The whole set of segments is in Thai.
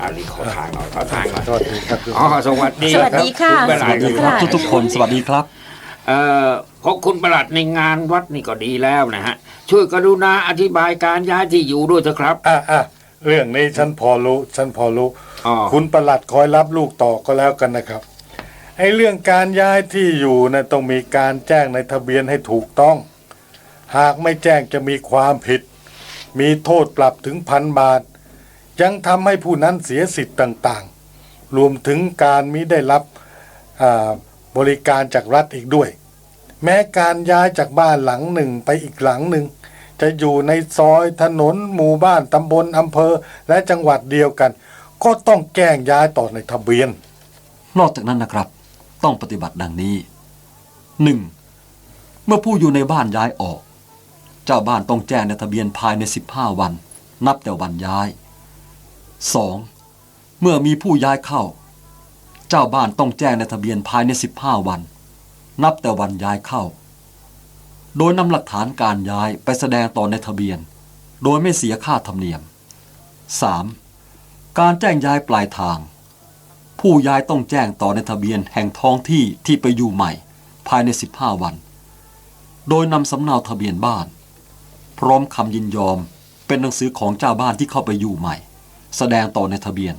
ทางหน่อยขอทางหน่อยสวัสดีครับอ๋อสวัสดีสวัสดีค่ะณประหสลัวัดสดีครับค่ะทุกๆคนสวัสดีครับเอ่อเพราะคุณประหลัดในงานวัดนี่ก็ดีแล้วนะฮะ ช่วยกรุณาอธิบายการย้ายที่อยู่ด้วยเถอะครับ อะอะเรื่องนี้ฉันพอรู้ฉันพอรู้อ๋อ คุณประหลัดคอยรับลูกต่อก็แล้วกันนะครับไอ้เรื่องการย้ายที่อยู่นะต้องมีการแจ้งในทะเบียนให้ถูกต้อง หากไม่แจ้งจะมีความผิด มีโทษปรับถึงพันบาท ยังทำให้ผู้นั้นเสียสิทธิ์ต่างๆ รวมถึงการมิได้รับบริการจากรัฐอีกด้วย แม้การย้ายจากบ้านหลังหนึ่งไปอีกหลังหนึ่ง จะอยู่ในซอยถนนหมู่บ้านตำบลอำเภอและจังหวัดเดียวกัน ก็ต้องแจ้งย้ายต่อในทะเบียน นอกจากนั้นนะครับ ต้องปฏิบัติดังนี้ 1. เมื่อผู้อยู่ในบ้านย้ายออก เจ้าบ้านต้องแจ้งในทะเบียนภายใน 15 วัน นับแต่วันย้าย 2. เมื่อมีผู้ย้ายเข้า เจ้าบ้านต้องแจ้งในทะเบียนภายใน 15 วัน นับแต่วันย้ายเข้า โดยนำหลักฐานการย้ายไปแสดงต่อในทะเบียน โดยไม่เสียค่าธรรมเนียม 3. การแจ้งย้ายปลายทาง ผู้ย้ายต้องแจ้งต่อในทะเบียนแห่งท้องที่ที่ไปอยู่ใหม่ ภายใน 15 วัน โดยนำสำเนาทะเบียนบ้าน พร้อมคำยินยอมเป็นหนังสือของเจ้าบ้านที่เข้าไปอยู่ใหม่ แสดงต่อในทะเบียน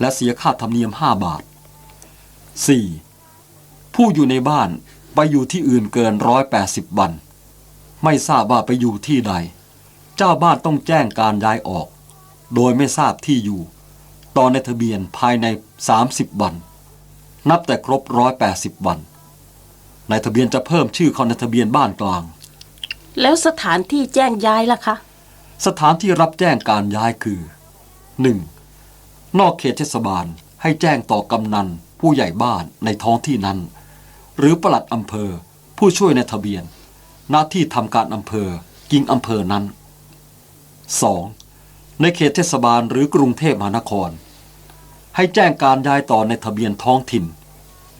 และเสียค่าธรรมเนียม 5 บาท 4. ผู้อยู่ในบ้านไปอยู่ที่อื่นเกิน 180 วัน ไม่ทราบว่าไปอยู่ที่ใด เจ้าบ้านต้องแจ้งการย้ายออก โดยไม่ทราบที่อยู่ตอนในทะเบียนภายใน 30 วัน นับแต่ครบ 180 วัน ในทะเบียนจะเพิ่มชื่อเขาในทะเบียนบ้านกลาง แล้วสถานที่แจ้งย้ายล่ะคะ สถานที่รับแจ้งการย้ายคือ 1. นอกเขตเทศบาลให้แจ้งต่อกำนัน ผู้ใหญ่บ้านในท้องที่นั้น หรือปลัดอำเภอผู้ช่วยในทะเบียน หน้าที่ทำการอำเภอกิงอำเภอนั้น 2. ในเขตเทศบาลหรือกรุงเทพมหานคร ให้แจ้งการย้ายต่อในทะเบียนท้องถิ่น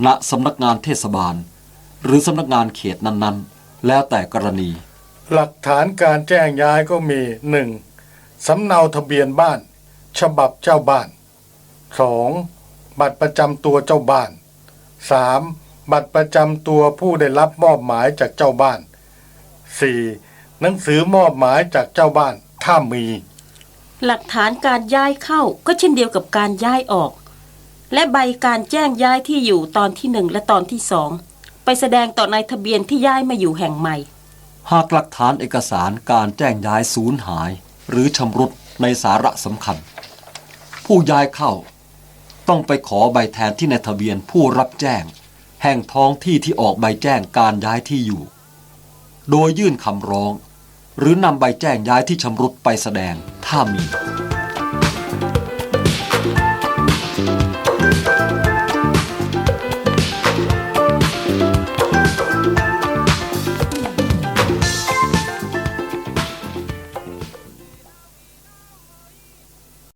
ณสำนักงานเทศบาล หรือสำนักงานเขตนั้นๆ แล้วแต่กรณี หลักฐานการแจ้งย้ายก็มี 1. สำเนาทะเบียนบ้าน ฉบับเจ้าบ้าน 2. บัตรประจำตัวเจ้าบ้าน 3. บัตรประจำตัวผู้ได้รับมอบหมายจากเจ้าบ้าน 4. หนังสือมอบหมายจากเจ้าบ้านถ้ามี หลักฐานการย้ายเข้าก็เช่นเดียวกับการย้ายออก และใบการแจ้งย้ายที่อยู่ตอนที่หนึ่งและตอนที่สองไปแสดงต่อในทะเบียนที่ย้ายมาอยู่แห่งใหม่ หากหลักฐานเอกสารการแจ้งย้ายสูญหาย หรือชำรุด ในสาระสำคัญ ผู้ย้ายเข้า ต้องไปขอใบแทนที่ในทะเบียนผู้รับแจ้ง แห่งท้องที่ที่ออกใบแจ้งการย้ายที่อยู่ โดยยื่นคำร้อง หรือนำใบแจ้งย้ายที่ชำรุดไปแสดงถ้ามี